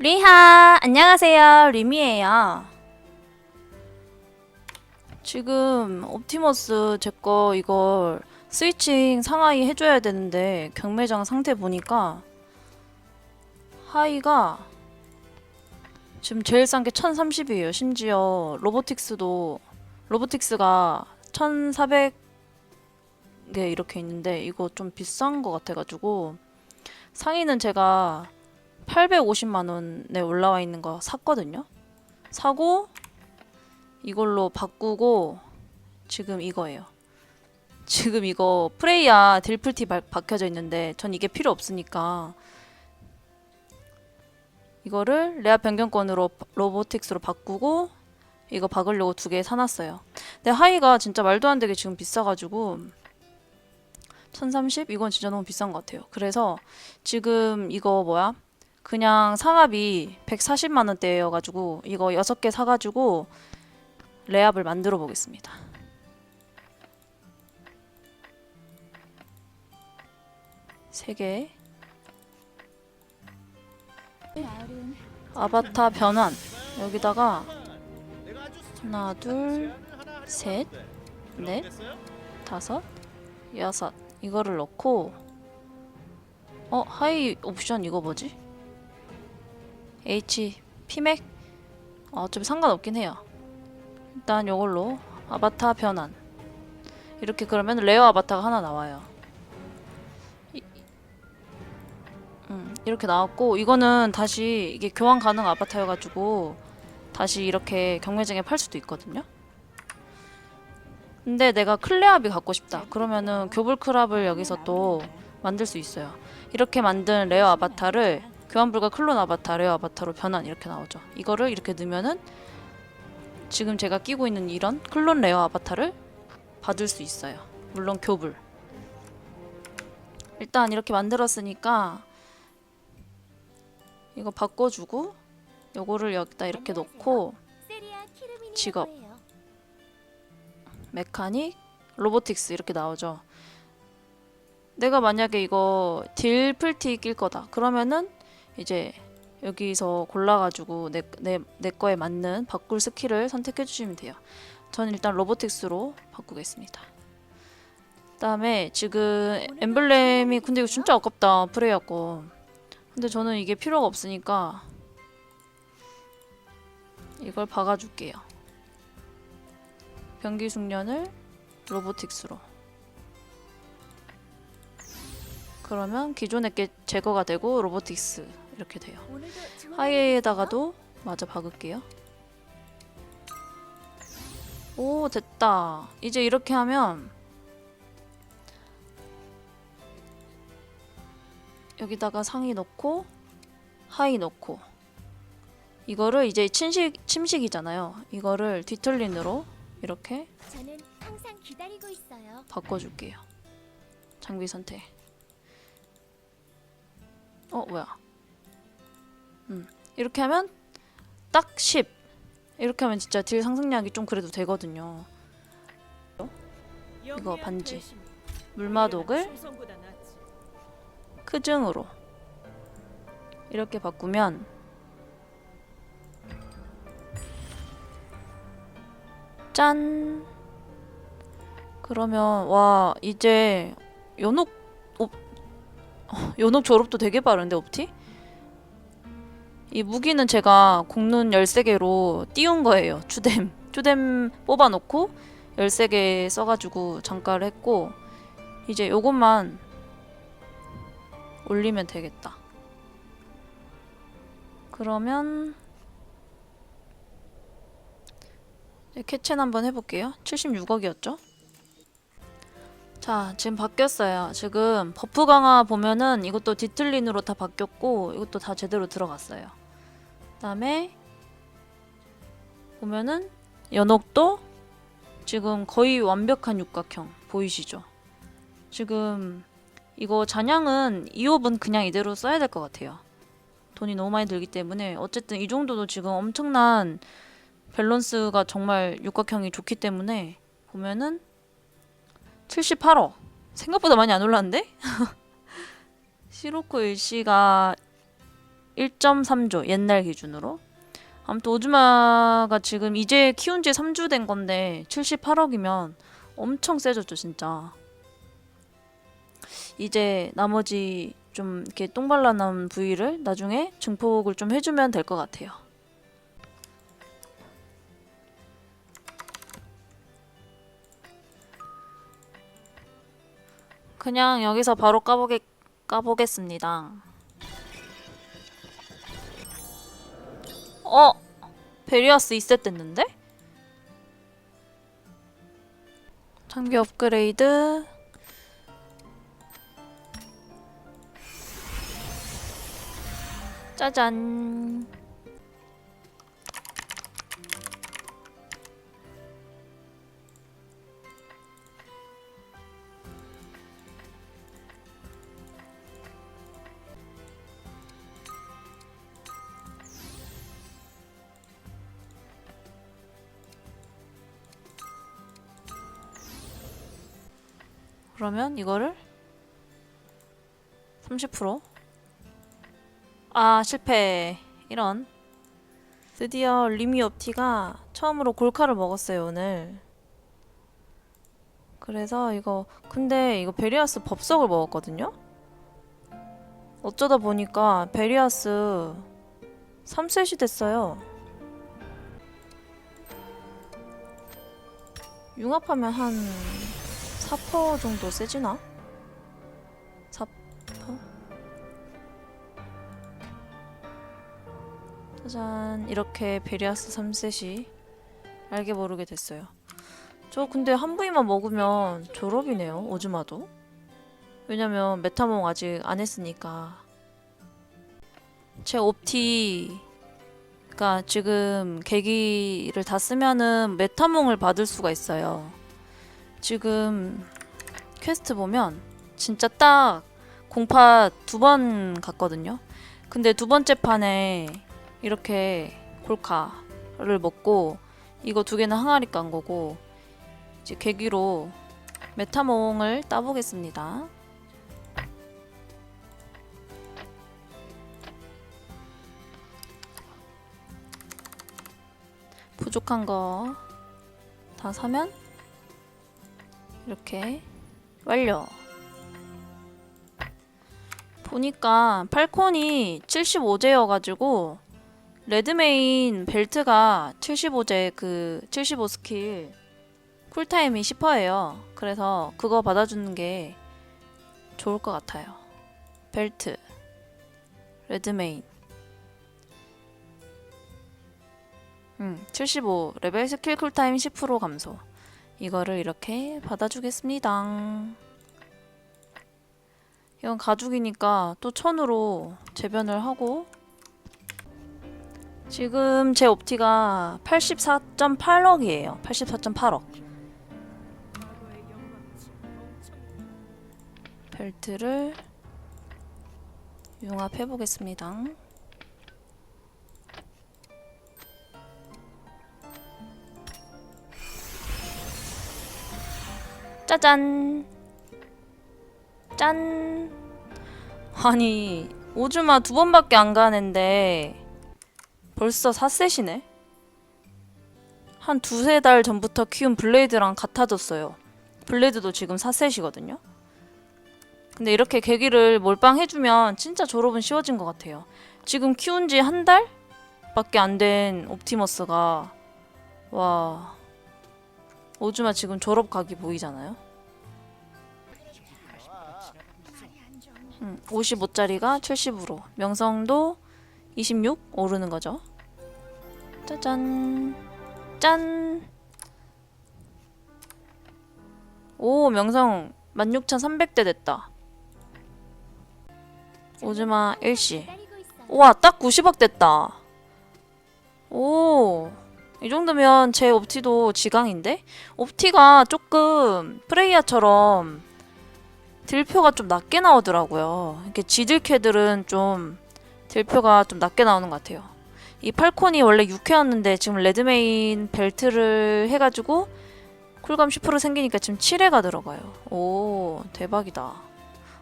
리하 안녕하세요. 리미예요. 지금 옵티머스 제 거 이걸 스위칭 상하이 해줘야 되는데 경매장 상태 보니까 하이가 지금 제일 싼 게 1030이에요. 심지어 로보틱스도 로보틱스가 1400개 이렇게 있는데 이거 좀 비싼 거 같아가지고 상의는 제가 850만 원에 올라와 있는 거 샀거든요. 사고 이걸로 바꾸고 지금 이거예요. 지금 이거 프레이야 딜플티 바, 박혀져 있는데 전 이게 필요 없으니까 이거를 레아 변경권으로 바- 로보틱스로 바꾸고 이거 박으려고 두 개 사놨어요. 근데 하이가 진짜 말도 안 되게 지금 비싸가지고 1030 이건 진짜 너무 비싼 것 같아요. 그래서 지금 이거 뭐야? 그냥 상압이 140만 원대여가지고 이거 6개 사가지고 레압을 만들어 보겠습니다. 세 개. 아바타 변환. 여기다가 하나, 둘, 셋, 넷, 다섯, 여섯. 이거를 넣고 어 하이 옵션 이거 뭐지? H 피맥 어, 어차피 상관없긴 해요. 일단 요걸로 아바타 변환 이렇게 그러면 레어 아바타가 하나 나와요. 이, 음, 이렇게 나왔고 이거는 다시 이게 교환 가능 아바타여가지고 다시 이렇게 경매장에 팔 수도 있거든요. 근데 내가 클레압이 갖고 싶다. 그러면은 교불 크랍을 여기서 또 만들 수 있어요. 이렇게 만든 레어 아바타를 교환 불가 클론 아바타, 레어 아바타로 변환 이렇게 나오죠. 이거를 이렇게 넣으면은 지금 제가 끼고 있는 이런 클론 레어 아바타를 받을 수 있어요. 물론 교불. 일단 이렇게 만들었으니까 이거 바꿔주고 요거를 여기다 이렇게 놓고 직업. 메카닉, 로보틱스 이렇게 나오죠. 내가 만약에 이거 딜 풀티 낄 거다. 그러면은 이제 여기서 골라가지고 내, 내, 내 거에 맞는 바꿀 스킬을 선택해 주시면 돼요. 저는 일단 로보틱스로 바꾸겠습니다. 그다음에 지금 엠블렘이 근데 이거 진짜 아깝다 프레이어 거. 근데 저는 이게 필요가 없으니까 이걸 박아줄게요. 변기 숙련을 로보틱스로. 그러면 기존의 게 제거가 되고 로보틱스 이렇게 돼요. 하이에다가도 마저 박을게요. 오 됐다. 이제 이렇게 하면 여기다가 상의 넣고 하이 넣고 이거를 이제 침식 침식이잖아요. 이거를 뒤틀린으로 이렇게. 바꿔줄게요. 장비 선택. 어 뭐야? 음 이렇게 하면 딱 10. 이렇게 하면 진짜 딜 상승량이 좀 그래도 되거든요. 이거 반지. 물마독을 크증으로 이렇게 바꾸면 짠. 그러면 와 이제 연옥 옵 어, 연옥 졸업도 되게 빠른데 옵티? 이 무기는 제가 공눈 13개로 띄운 거예요. 주댐. 주댐 뽑아놓고 13개 써가지고 장가를 했고 이제 요것만 올리면 되겠다. 그러면 캐첸 한번 해볼게요. 76억이었죠? 자, 지금 바뀌었어요. 지금 버프 강화 보면은 이것도 디틀린으로 다 바뀌었고 이것도 다 제대로 들어갔어요. 그다음에 보면은 연옥도 지금 거의 완벽한 육각형 보이시죠? 지금 이거 잔향은 2홉은 그냥 이대로 써야 될 것 같아요. 돈이 너무 많이 들기 때문에 어쨌든 이 정도도 지금 엄청난 밸런스가 정말 육각형이 좋기 때문에 보면은 78억 생각보다 많이 안 올랐는데? 시로코 일시가 1.3조 옛날 기준으로. 아무튼 오즈마가 지금 이제 키운 지 3주 된 건데 78억이면 엄청 세졌죠 진짜. 이제 나머지 좀 이렇게 똥발라 남은 부위를 나중에 증폭을 좀 해주면 될 것 같아요 그냥 여기서 바로 까보게, 까보겠습니다 어? 베리아스 2셋 됐는데? 장비 업그레이드 짜잔 그러면 이거를 30%? 아 실패. 이런. 드디어 리미 업티가 처음으로 골카를 먹었어요 오늘. 그래서 이거 근데 이거 베리아스 법석을 먹었거든요? 어쩌다 보니까 베리아스 3셋이 됐어요. 융합하면 한 4% 정도 세지나? 4%? 짜잔 이렇게 베리아스 3셋이 알게 모르게 됐어요 저 근데 한 부위만 먹으면 졸업이네요 오즈마도 왜냐면 메타몽 아직 안 했으니까 제 옵티가 지금 계기를 다 쓰면은 메타몽을 받을 수가 있어요 지금 퀘스트 보면 진짜 딱 공파 두 번 갔거든요. 근데 두 번째 판에 이렇게 골카를 먹고 이거 두 개는 항아리 깐 거고 이제 계기로 메타몽을 따보겠습니다. 부족한 거 다 사면 이렇게 완료. 보니까 팔콘이 75제여가지고 레드메인 벨트가 75제 그 75 스킬 쿨타임이 10%예요. 그래서 그거 받아주는 게 좋을 것 같아요. 벨트 레드메인 음, 75 레벨 스킬 쿨타임 10% 감소. 이거를 이렇게 받아주겠습니다. 이건 가죽이니까 또 천으로 재변을 하고 지금 제 옵티가 84.8억이에요. 84.8억. 벨트를 융합해 보겠습니다. 짜잔. 짠. 아니, 오즈마 두 번밖에 안 가는데 벌써 4셋이네? 한 두세 달 전부터 키운 블레이드랑 같아졌어요. 블레이드도 지금 4셋이거든요. 근데 이렇게 계기를 몰빵해주면 진짜 졸업은 쉬워진 것 같아요. 지금 키운 지 한 달 밖에 안 된 옵티머스가 와 오즈마 지금 졸업 각이 보이잖아요. 음, 55짜리가 70으로 명성도 26 오르는 거죠. 짜잔 짠. 오 명성 16,300대 됐다. 오즈마 일시. 기다리고 있어요. 우와 딱 90억 됐다. 오. 이 정도면 제 옵티도 지강인데? 옵티가 조금 프레이야처럼 딜표가 좀 낮게 나오더라고요. 이렇게 지들캐들은 좀 딜표가 좀 낮게 나오는 것 같아요. 이 팔콘이 원래 6회였는데 지금 레드메인 벨트를 해가지고 쿨감 10% 생기니까 지금 7회가 들어가요. 오 대박이다.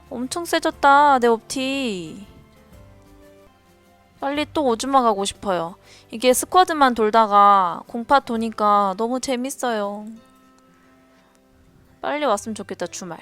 엄청 세졌다 내 옵티. 빨리 또 오즈마 가고 싶어요. 이게 스쿼드만 돌다가 공파 도니까 너무 재밌어요. 빨리 왔으면 좋겠다 주말.